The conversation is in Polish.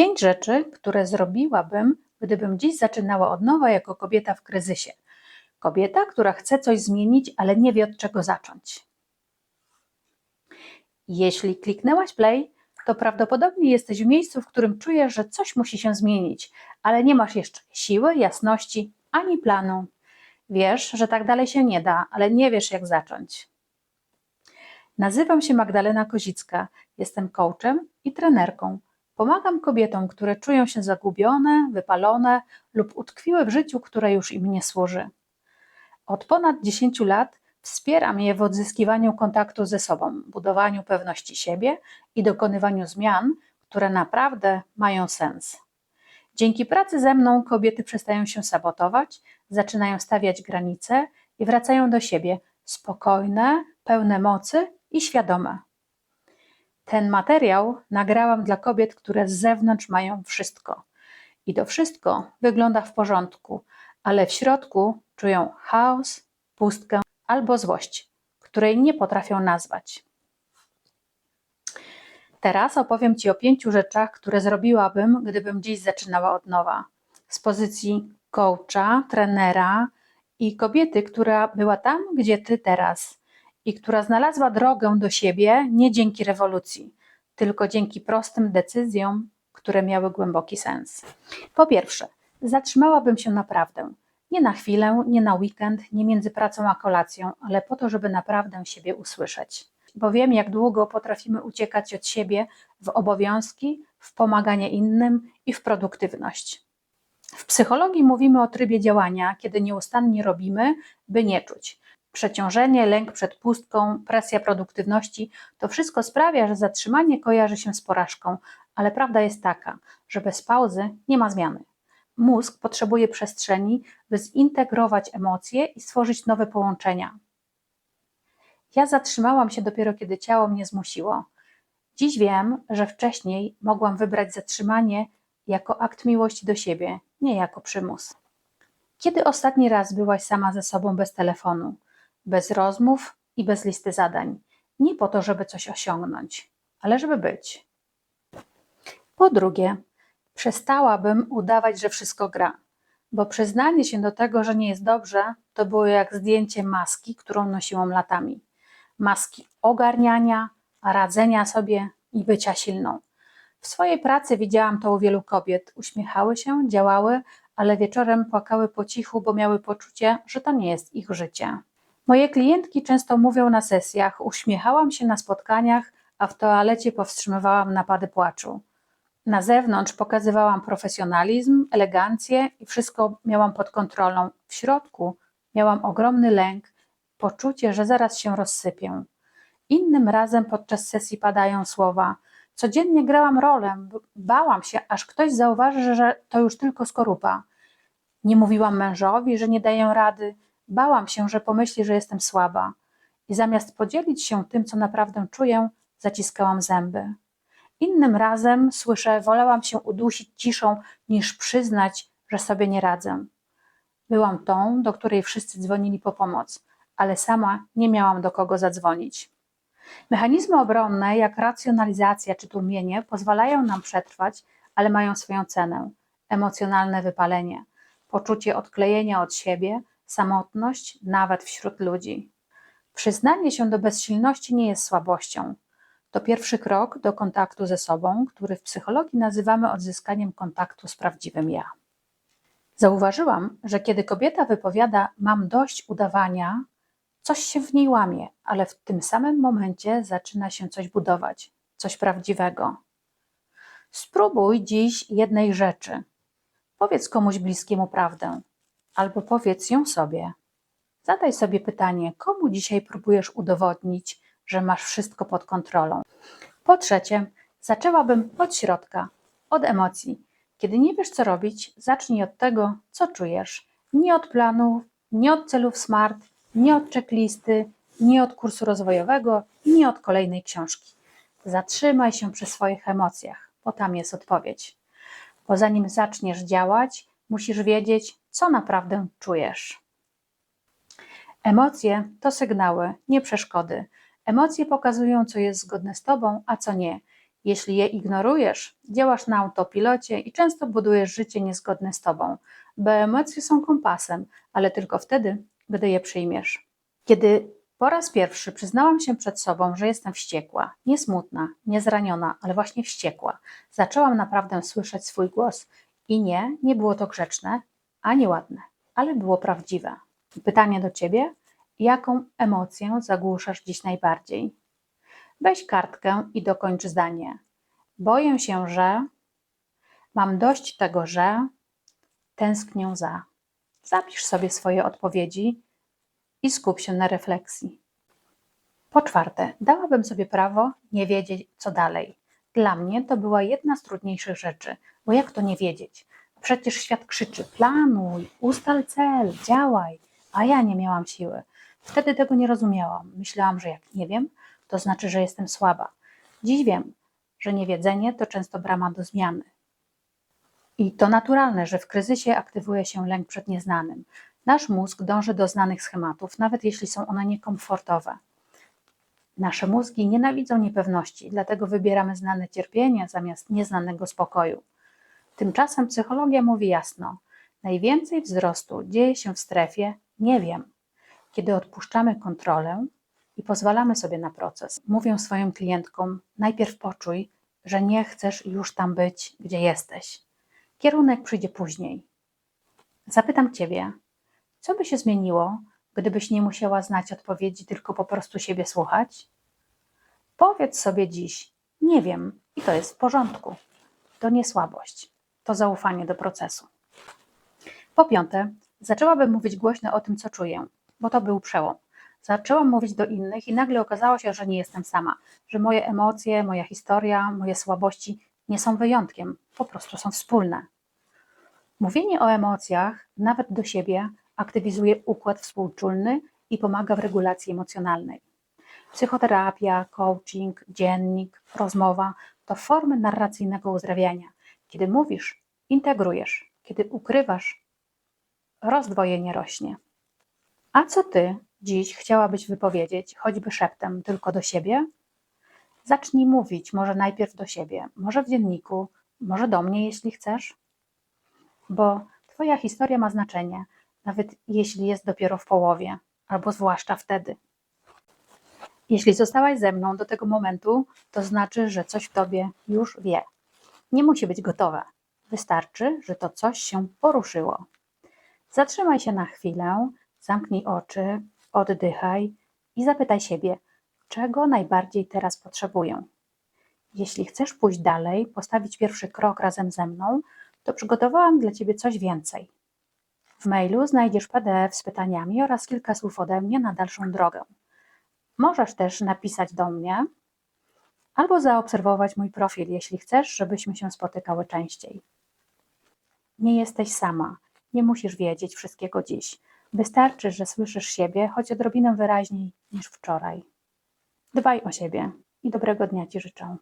Pięć rzeczy, które zrobiłabym, gdybym dziś zaczynała od nowa jako kobieta w kryzysie. Kobieta, która chce coś zmienić, ale nie wie od czego zacząć. Jeśli kliknęłaś play, to prawdopodobnie jesteś w miejscu, w którym czujesz, że coś musi się zmienić, ale nie masz jeszcze siły, jasności ani planu. Wiesz, że tak dalej się nie da, ale nie wiesz jak zacząć. Nazywam się Magdalena Kozicka, jestem coachem i trenerką. Pomagam kobietom, które czują się zagubione, wypalone lub utkwiły w życiu, które już im nie służy. Od ponad 10 lat wspieram je w odzyskiwaniu kontaktu ze sobą, budowaniu pewności siebie i dokonywaniu zmian, które naprawdę mają sens. Dzięki pracy ze mną kobiety przestają się sabotować, zaczynają stawiać granice i wracają do siebie spokojne, pełne mocy i świadome. Ten materiał nagrałam dla kobiet, które z zewnątrz mają wszystko. I to wszystko wygląda w porządku, ale w środku czują chaos, pustkę albo złość, której nie potrafią nazwać. Teraz opowiem Ci o pięciu rzeczach, które zrobiłabym, gdybym dziś zaczynała od nowa. Z pozycji coacha, trenera i kobiety, która była tam, gdzie Ty teraz i która znalazła drogę do siebie nie dzięki rewolucji, tylko dzięki prostym decyzjom, które miały głęboki sens. Po pierwsze, zatrzymałabym się naprawdę. Nie na chwilę, nie na weekend, nie między pracą a kolacją, ale po to, żeby naprawdę siebie usłyszeć. Bo wiem, jak długo potrafimy uciekać od siebie w obowiązki, w pomaganie innym i w produktywność. W psychologii mówimy o trybie działania, kiedy nieustannie robimy, by nie czuć. Przeciążenie, lęk przed pustką, presja produktywności to wszystko sprawia, że zatrzymanie kojarzy się z porażką, ale prawda jest taka, że bez pauzy nie ma zmiany. Mózg potrzebuje przestrzeni, by zintegrować emocje i stworzyć nowe połączenia. Ja zatrzymałam się dopiero kiedy ciało mnie zmusiło. Dziś wiem, że wcześniej mogłam wybrać zatrzymanie jako akt miłości do siebie, nie jako przymus. Kiedy ostatni raz byłaś sama ze sobą bez telefonu, bez rozmów i bez listy zadań? Nie po to, żeby coś osiągnąć, ale żeby być. Po drugie, przestałabym udawać, że wszystko gra, bo przyznanie się do tego, że nie jest dobrze, to było jak zdjęcie maski, którą nosiłam latami. Maski ogarniania, radzenia sobie i bycia silną. W swojej pracy widziałam to u wielu kobiet. Uśmiechały się, działały, ale wieczorem płakały po cichu, bo miały poczucie, że to nie jest ich życie. Moje klientki często mówią na sesjach: Uśmiechałam się na spotkaniach, a w toalecie powstrzymywałam napady płaczu. Na zewnątrz pokazywałam profesjonalizm, elegancję i wszystko miałam pod kontrolą. W środku miałam ogromny lęk, poczucie, że zaraz się rozsypię. Innym razem podczas sesji padają słowa: Codziennie grałam rolę, bałam się, aż ktoś zauważy, że to już tylko skorupa. Nie mówiłam mężowi, że nie daję rady, bałam się, że pomyśli, że jestem słaba. I zamiast podzielić się tym, co naprawdę czuję, zaciskałam zęby. Innym razem słyszę, wolałam się udusić ciszą, niż przyznać, że sobie nie radzę. Byłam tą, do której wszyscy dzwonili po pomoc, ale sama nie miałam do kogo zadzwonić. Mechanizmy obronne, jak racjonalizacja czy tłumienie, pozwalają nam przetrwać, ale mają swoją cenę emocjonalne wypalenie, poczucie odklejenia od siebie, samotność nawet wśród ludzi. Przyznanie się do bezsilności nie jest słabością. To pierwszy krok do kontaktu ze sobą, który w psychologii nazywamy odzyskaniem kontaktu z prawdziwym ja. Zauważyłam, że kiedy kobieta wypowiada: Mam dość udawania, coś się w niej łamie, ale w tym samym momencie zaczyna się coś budować, coś prawdziwego. Spróbuj dziś jednej rzeczy. Powiedz komuś bliskiemu prawdę, albo powiedz ją sobie. Zadaj sobie pytanie, komu dzisiaj próbujesz udowodnić, że masz wszystko pod kontrolą. Po trzecie, zaczęłabym od środka, od emocji. Kiedy nie wiesz, co robić, zacznij od tego, co czujesz. Nie od planów, nie od celów smart, nie od checklisty, nie od kursu rozwojowego, nie od kolejnej książki. Zatrzymaj się przy swoich emocjach, bo tam jest odpowiedź. Bo zanim zaczniesz działać, musisz wiedzieć, co naprawdę czujesz. Emocje to sygnały, nie przeszkody. Emocje pokazują, co jest zgodne z tobą, a co nie. Jeśli je ignorujesz, działasz na autopilocie i często budujesz życie niezgodne z tobą, bo emocje są kompasem, ale tylko wtedy, gdy je przyjmiesz. Kiedy po raz pierwszy przyznałam się przed sobą, że jestem wściekła, nie smutna, nie zraniona, ale właśnie wściekła, zaczęłam naprawdę słyszeć swój głos i nie, nie było to grzeczne ani ładne, ale było prawdziwe. Pytanie do ciebie: jaką emocję zagłuszasz dziś najbardziej? Weź kartkę i dokończ zdanie. Boję się, że. Mam dość tego, że. Tęsknię za. Zapisz sobie swoje odpowiedzi i skup się na refleksji. Po czwarte, dałabym sobie prawo nie wiedzieć, co dalej. Dla mnie to była jedna z trudniejszych rzeczy, bo jak to nie wiedzieć? Przecież świat krzyczy: planuj, ustal cel, działaj, a ja nie miałam siły. Wtedy tego nie rozumiałam. Myślałam, że jak nie wiem, to znaczy, że jestem słaba. Dziś wiem, że niewiedzenie to często brama do zmiany. I to naturalne, że w kryzysie aktywuje się lęk przed nieznanym. Nasz mózg dąży do znanych schematów, nawet jeśli są one niekomfortowe. Nasze mózgi nienawidzą niepewności, dlatego wybieramy znane cierpienie zamiast nieznanego spokoju. Tymczasem psychologia mówi jasno: najwięcej wzrostu dzieje się w strefie nie wiem. Kiedy odpuszczamy kontrolę i pozwalamy sobie na proces, mówię swoim klientkom: najpierw poczuj, że nie chcesz już tam być, gdzie jesteś. Kierunek przyjdzie później. Zapytam Ciebie, co by się zmieniło, gdybyś nie musiała znać odpowiedzi, tylko po prostu siebie słuchać? Powiedz sobie dziś: Nie wiem, i to jest w porządku. To nie słabość, to zaufanie do procesu. Po piąte, zaczęłabym mówić głośno o tym, co czuję, bo to był przełom. Zaczęłam mówić do innych i nagle okazało się, że nie jestem sama, że moje emocje, moja historia, moje słabości nie są wyjątkiem, po prostu są wspólne. Mówienie o emocjach, nawet do siebie, aktywizuje układ współczulny i pomaga w regulacji emocjonalnej. Psychoterapia, coaching, dziennik, rozmowa to formy narracyjnego uzdrawiania. Kiedy mówisz, integrujesz, kiedy ukrywasz, rozdwojenie rośnie. A co ty dziś chciałabyś wypowiedzieć, choćby szeptem, tylko do siebie? Zacznij mówić, może najpierw do siebie, może w dzienniku, może do mnie, jeśli chcesz, bo Twoja historia ma znaczenie, nawet jeśli jest dopiero w połowie, albo zwłaszcza wtedy. Jeśli zostałaś ze mną do tego momentu, to znaczy, że coś w tobie już wie. Nie musi być gotowe. Wystarczy, że to coś się poruszyło. Zatrzymaj się na chwilę, zamknij oczy, oddychaj i zapytaj siebie, czego najbardziej teraz potrzebuję. Jeśli chcesz pójść dalej, postawić pierwszy krok razem ze mną, to przygotowałam dla Ciebie coś więcej. W mailu znajdziesz PDF z pytaniami oraz kilka słów ode mnie na dalszą drogę. Możesz też napisać do mnie albo zaobserwować mój profil, jeśli chcesz, żebyśmy się spotykały częściej. Nie jesteś sama, nie musisz wiedzieć wszystkiego dziś. Wystarczy, że słyszysz siebie, choć odrobinę wyraźniej niż wczoraj. Dbaj o siebie i dobrego dnia Ci życzę.